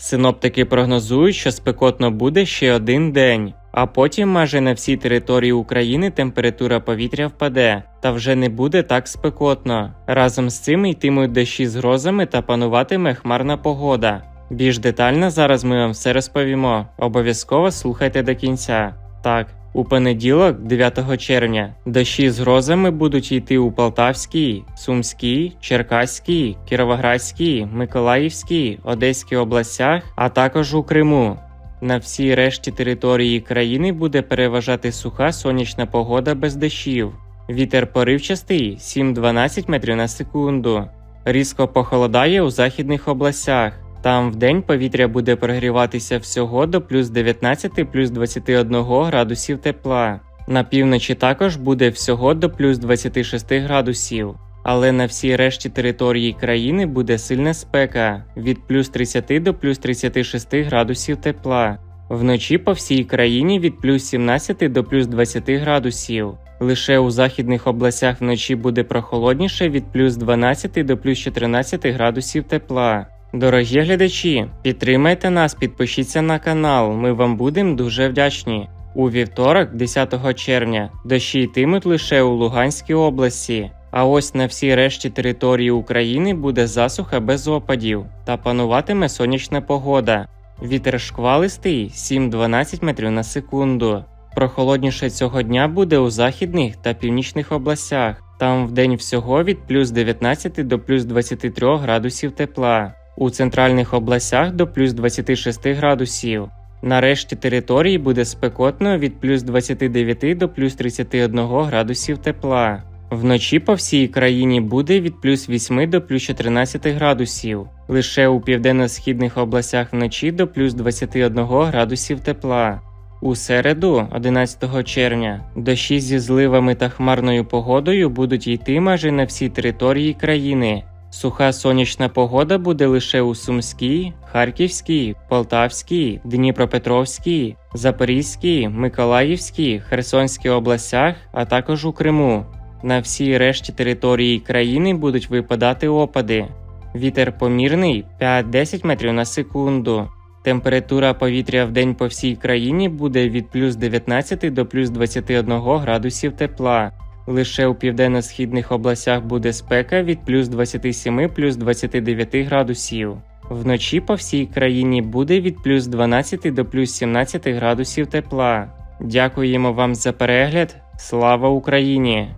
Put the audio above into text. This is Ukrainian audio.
Синоптики прогнозують, що спекотно буде ще один день, а потім майже на всій території України температура повітря впаде, та вже не буде так спекотно. Разом з цим йтимуть дощі з грозами та пануватиме хмарна погода. Більш детально зараз ми вам все розповімо. Обов'язково слухайте до кінця. Так, у понеділок, 9 червня, дощі з грозами будуть йти у Полтавській, Сумській, Черкаській, Кіровоградській, Миколаївській, Одеській областях, а також у Криму. На всій решті території країни буде переважати суха сонячна погода без дощів. Вітер поривчастий 7-12 метрів на секунду. Різко похолодає у західних областях. Там вдень повітря буде прогріватися всього до плюс 19 плюс 21 градусів тепла. На півночі також буде всього до плюс 26 градусів. Але на всій решті території країни буде сильна спека від плюс 30 до плюс 36 градусів тепла. Вночі по всій країні від плюс 17 до плюс 20 градусів. Лише у західних областях вночі буде прохолодніше від плюс 12 до плюс 14 градусів тепла. Дорогі глядачі, підтримайте нас, підпишіться на канал, ми вам будемо дуже вдячні. У вівторок, 10 червня, дощі йтимуть лише у Луганській області. А ось на всій решті території України буде засуха без опадів та пануватиме сонячна погода. Вітер шквалистий 7-12 метрів на секунду. Прохолодніше цього дня буде у західних та північних областях. Там вдень всього від плюс 19 до плюс 23 градусів тепла. У центральних областях до плюс 26 градусів. На решті території буде спекотно від плюс 29 до плюс 31 градусів тепла. Вночі по всій країні буде від плюс 8 до плюс 14 градусів. Лише у південно-східних областях вночі до плюс 21 градусів тепла. У середу, 11 червня, дощі зі зливами та хмарною погодою будуть йти майже на всій території країни. Суха сонячна погода буде лише у Сумській, Харківській, Полтавській, Дніпропетровській, Запорізькій, Миколаївській, Херсонській областях, а також у Криму. На всій решті території країни будуть випадати опади. Вітер помірний 5-10 метрів на секунду. Температура повітря в день по всій країні буде від плюс 19 до плюс 21 градусів тепла. Лише у південно-східних областях буде спека від плюс 27 плюс 29 градусів. Вночі по всій країні буде від плюс 12 до плюс 17 градусів тепла. Дякуємо вам за перегляд. Слава Україні!